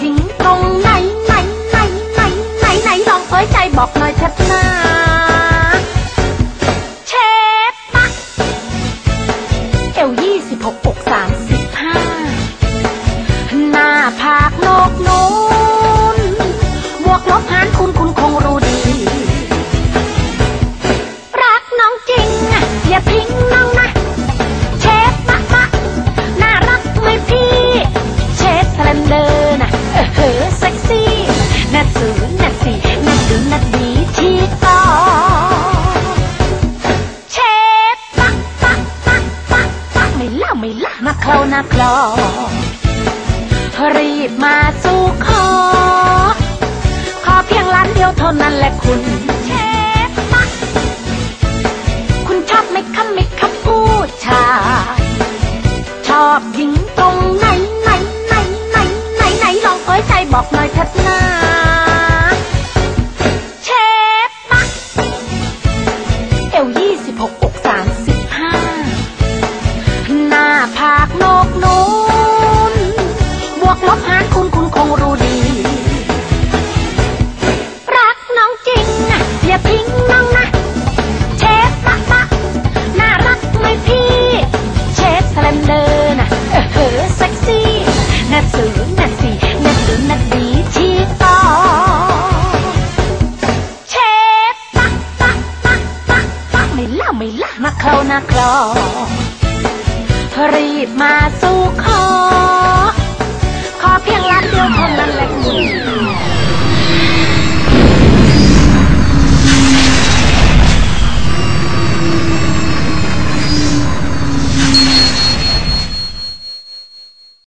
dính công này này này này này này lòng với chai bọt lời thật nào ล่ามาเคลานาคลอรีบมาสู่ขอ ขอเพียงล้านเดียวเท่านั้นแหละคุณเชฟปะคุณชอบไหมคะไหมคะผู้ชายชอบหญิงตรงไหนไหนไหนไหนไหนไหนลองเอ้ยใจบอกหน่อย ทิ้งน้องนะ เชฟปะปะน่ารักไหมพี่ เชฟสแลนเดอร์นะเออเหอเซ็กซี่น่าสูงน่าสีน่าสูงน่าดีที่ต่อเชฟปะปะปะปะปะไม่ล่าไม่ล่ามาเคลานาคลอรีบมาสู่ขอ